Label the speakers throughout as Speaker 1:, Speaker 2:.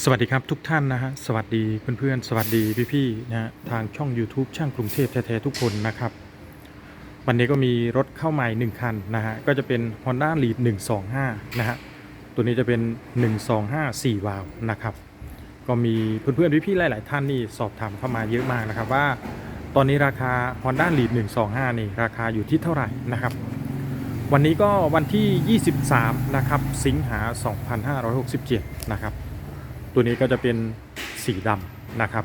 Speaker 1: สวัสดีครับทุกท่านนะฮะสวัสดีเพื่อนๆ สวัสดีพี่ๆนะฮะทางช่อง YouTube ช่างกรุงเทพแท้ๆทุกคนนะครับ วันนี้ก็มีรถเข้าใหม่ 1 คันนะฮะก็จะเป็น Honda Lead 125 นะฮะตัวนี้จะเป็น 125 4 วาล์วนะครับ ก็มีเพื่อนๆ พี่ๆ หลายๆ ท่านนี่สอบถามเข้ามาเยอะมากนะครับว่า ตอนนี้ราคา Honda Lead 125 นี่ราคาอยู่ที่เท่าไหร่นะครับวันนี้ก็วันที่ 23 นะครับ สิงหา 2567 นะครับ ตัวนี้ก็จะเป็นสีดำนะครับ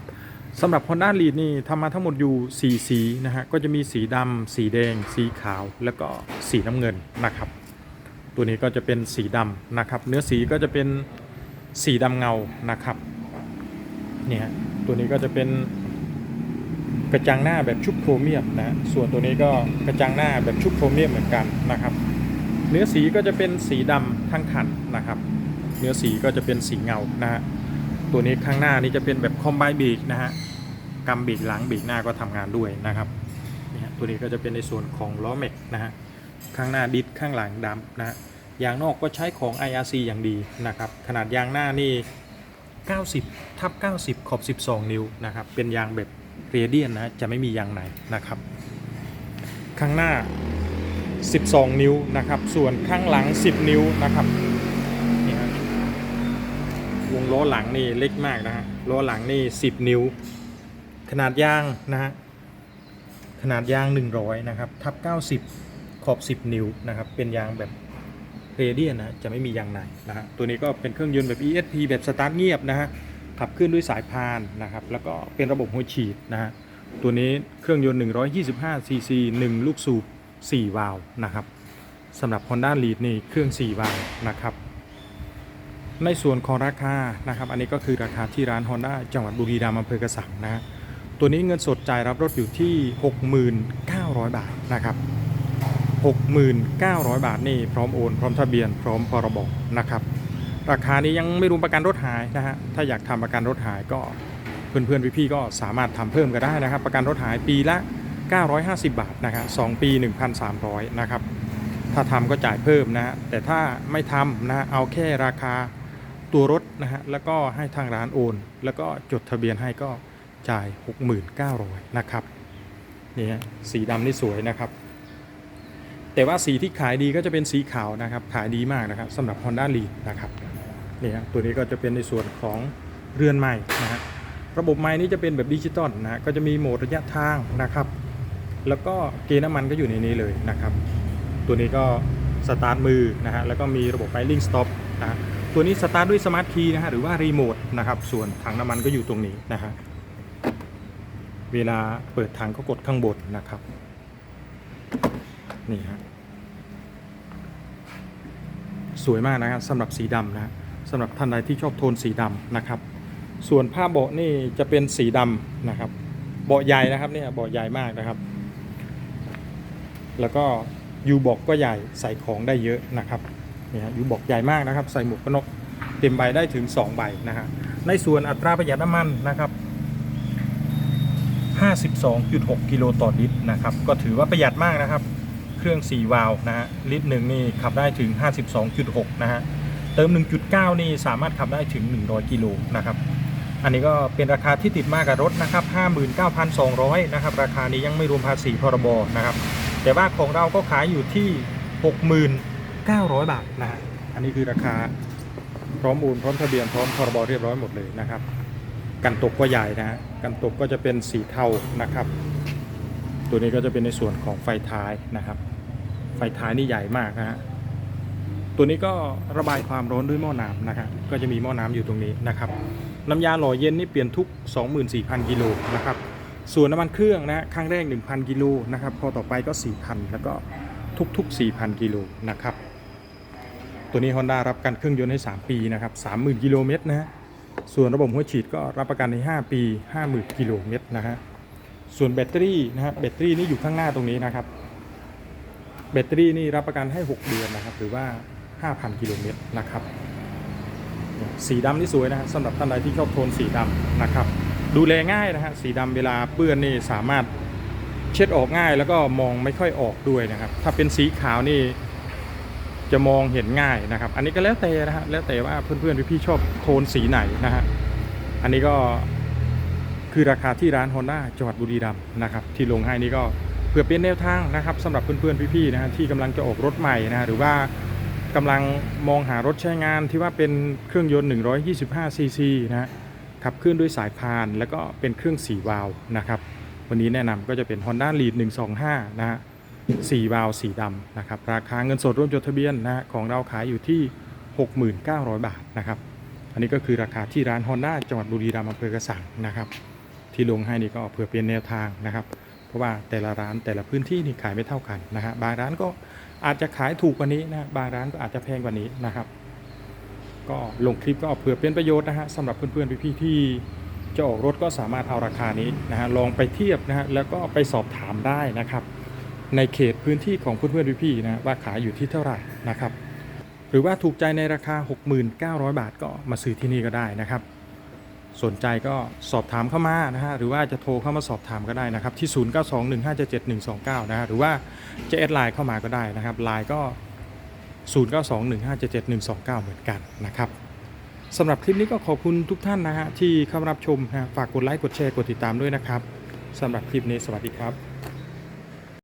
Speaker 1: สำหรับ Honda Lead นี่ทำมาทั้งหมดอยู่ 4 สีนะฮะก็จะมีสีดำสีแดง สีขาว แล้วก็สีน้ำเงินนะครับ ตัวนี้ก็จะเป็นสีดำนะครับ เนื้อสีก็จะเป็นสีดำเงานะครับเนี่ยตัวนี้ก็จะเป็นกระจังหน้าแบบชุบโครเมียมนะฮะส่วนตัวนี้ก็กระจังหน้าแบบชุบโครเมียมเหมือนกันนะครับ เนื้อสีก็จะเป็นสีดำทั้งคันนะครับ เนื้อสีก็จะเป็นสีเงานะฮะตัวนี้ข้างหน้านี่จะเป็นแบบคอมไบเบรกนะฮะกำเบรกหลังเบรกหน้าก็ทำงานด้วยนะครับนี่ฮะตัวนี้ก็จะเป็นในส่วนของล้อแม็กนะฮะข้างหน้าดิสข้างหลังดำนะฮะยางนอกก็ใช้ของ IRC อย่างดีนะครับขนาดยางหน้านี่ 90ทับ90 ขอบ 12 นิ้วนะครับเป็นยางแบบเรเดียนนะจะไม่มียางในนะครับข้างหน้า 12 นิ้วนะครับ ส่วนข้างหลัง 10 นิ้วนะครับ วงล้อหลังนี่เล็กมากนะฮะล้อหลังนี่ 10 นิ้ว ขนาดยางนะฮะขนาดยาง 100 นะครับ ทับ 90 ขอบ 10 นิ้วนะครับ เป็นยางแบบเรเดียนนะจะไม่มียางในนะฮะตัวนี้ก็เป็นเครื่องยนต์แบบ ESP แบบสตาร์ทเงียบนะฮะขับเคลื่อนด้วยสายพานนะครับ แล้วก็เป็นระบบหัวฉีดนะฮะตัวนี้เครื่องยนต์ 125 cc 1 ลูกสูบ 4 วาล์วนะครับสำหรับ Honda Lead นี่เครื่อง 4 วาล์วนะครับ ในส่วนของราคานะครับอันนี้ก็คือราคาที่ร้าน Honda จังหวัดบุรีรัมย์อำเภอกระสังนะฮะตัวนี้เงินสดจ่ายรับรถอยู่ที่ 69,000 บาทนะครับ 69,000 บาทนี่พร้อมโอน พร้อมทะเบียน พร้อมพรบนะครับ ราคานี้ยังไม่รวมประกันรถหายนะฮะถ้าอยากทำประกันรถหายก็เพื่อนๆพี่ๆก็สามารถทำเพิ่มก็ได้นะครับ ประกันรถหายปีละ 950 บาทนะครับ2ปี 1,300 นะครับถ้าทำก็จ่ายเพิ่มนะฮะแต่ถ้าไม่ทำนะเอาแค่ราคา ตัวรถนะฮะแล้วก็ให้ทางร้านโอน แล้วก็จดทะเบียนให้ก็จ่าย 6,900นะครับนี่ฮะสีดำนี่สวยนะครับ แต่ว่าสีที่ขายดีก็จะเป็นสีขาวนะครับ ขายดีมากนะครับสำหรับ Honda Lead นะครับนี่ฮะตัวนี้ก็จะเป็นในส่วนของเรือนใหม่นะฮะระบบไม้นี้จะเป็นแบบดิจิตอลนะฮะก็จะมีโหมดระยะทางนะครับ แล้วก็เกณฑ์น้ำมันก็อยู่ในนี้เลยนะครับ ตัวนี้ก็สตาร์ทมือนะฮะแล้วก็มีระบบไฟลิงสต็อปนะ ตัวนี้สตาร์ทด้วยสมาร์ทคีย์นะฮะหรือว่ารีโมทนะครับส่วนถังน้ำมันก็อยู่ตรงนี้นะฮะเวลาเปิดถังก็กดข้างบนนะครับนี่ฮะสวยมากนะครับสำหรับสีดำนะฮะสำหรับท่านใดที่ชอบโทนสีดำนะครับ ส่วนผ้าเบาะนี่จะเป็นสีดำนะครับเบาะใหญ่นะครับเนี่ยเบาะใหญ่มากนะครับ แล้วก็ยูบอกก็ใหญ่ใส่ของได้เยอะนะครับ นี่ฮะยูบอกใหญ่มากนะครับ ใส่หมวกกันน็อกเต็มใบได้ถึง 2 ใบนะฮะในส่วนอัตราประหยัดน้ำมันนะครับ 52.6 กิโลต่อลิตรนะครับ ก็ถือว่าประหยัดมากนะครับ เครื่อง 4 วาล์วนะฮะลิตรหนึ่งนี่ขับได้ถึง 52.6 นะฮะเติม 1.9 นี่สามารถขับได้ถึง 100 กิโลนะครับอันนี้ก็เป็นราคาที่ติดมากับรถนะครับ 59,200 นะครับ ราคานี้ยังไม่รวมภาษีพรบนะครับ แต่ว่าของเราก็ขายอยู่ที่ 900 บาทนะฮะอันนี้คือราคาพร้อมโอนพร้อมทะเบียนพร้อมพรบเรียบร้อยหมดเลยนะครับ กันตกก็ใหญ่นะฮะกันตกก็จะเป็นสีเทานะครับ ตัวนี้ก็จะเป็นในส่วนของไฟท้ายนะครับ ไฟท้ายนี่ใหญ่มากนะฮะตัวนี้ก็ระบายความร้อนด้วยหม้อน้ำนะครับก็จะมีหม้อน้ำอยู่ตรงนี้นะครับน้ำยาหล่อเย็นนี่เปลี่ยนทุก 24,000 กิโลนะครับ ส่วนน้ำมันเครื่องนะครั้งแรก 1,000 กิโลนะครับ พอต่อไปก็ 4,000 แล้วก็ทุก ๆ 4,000 กิโลนะครับ ตัวนี้ Honda รับการเครื่องยนต์ให้ 3 ปีนะครับ30,000กิโลเมตรนะฮะส่วนระบบหัวฉีดก็รับประกันใน 5 ปี 50,000กิโลเมตรนะฮะส่วนแบตเตอรี่นะฮะแบตเตอรี่นี่อยู่ข้างหน้าตรงนี้นะครับ แบตเตอรี่นี่รับประกันให้ 6 เดือนนะครับ หรือว่า 5,000 กิโลเมตรนะครับ สีดำนี่สวยนะฮะสำหรับท่านใดที่ชอบโทนสีดำนะครับ ดูแลง่ายนะฮะสีดำเวลาเปื้อนนี่สามารถเช็ดออกง่ายแล้วก็มองไม่ค่อยออกด้วยนะครับ ถ้าเป็นสีขาวนี่ จะมองเห็นง่ายนะครับ อันนี้ก็แล้วแต่นะฮะแล้วแต่ว่าเพื่อนๆพี่ๆชอบโทนสีไหนนะฮะอันนี้ก็คือราคาที่ร้าน Honda จังหวัดบุรีรัมย์นะครับที่ลงให้นี่ก็เพื่อเป็นแนวทางนะครับสำหรับเพื่อนๆพี่ๆนะฮะที่กำลังจะออกรถใหม่นะฮะหรือว่ากำลังมองหารถใช้งานที่ว่าเป็นเครื่องยนต์ 125ซีซีนะฮะขับเคลื่อนด้วยสายพาน แล้วก็เป็นเครื่อง4วาล์วนะครับวันนี้แนะนำก็จะเป็น Honda Lead 125 นะฮะ 4 วาล์วสีดำนะครับ ราคาเงินสดร่วมจดทะเบียนนะของเราขายอยู่ที่ 6,900 บาทนะครับ อันนี้ก็คือราคาที่ร้าน Honda จังหวัดบุรีรัมย์อำเภอกระสังนะครับ ที่ลงให้นี่ก็เพื่อเป็นแนวทางนะครับ เพราะว่าแต่ละร้านแต่ละพื้นที่นี่ขายไม่เท่ากันนะฮะบางร้านก็อาจจะขายถูกกว่านี้นะบางร้านก็อาจจะแพงกว่านี้นะครับ ก็ลงคลิปก็เผื่อเป็นประโยชน์นะฮะสำหรับเพื่อนๆพี่ๆที่จะออกรถก็สามารถเอาราคานี้นะฮะลองไปเทียบนะฮะแล้วก็ไปสอบถามได้นะครับ ในเขตพื้นที่ของเพื่อนๆพี่ๆนะว่าขายอยู่ที่เท่าไหร่นะครับ หรือว่าถูกใจในราคา 6,900 บาทก็มาซื้อที่นี่ก็ได้นะครับ สนใจก็สอบถามเข้ามานะฮะหรือว่าจะโทรเข้ามาสอบถามก็ได้นะครับที่ 0921577129 นะฮะหรือว่าจะแอดไลน์เข้ามาก็ได้นะครับไลน์ก็ 0921577129 เหมือนกันนะครับสำหรับคลิปนี้ก็ขอบคุณทุกท่านนะฮะที่เข้ามารับชมนะฝากกดไลค์กดแชร์กดติดตามด้วยนะครับสำหรับคลิปนี้สวัสดีครับ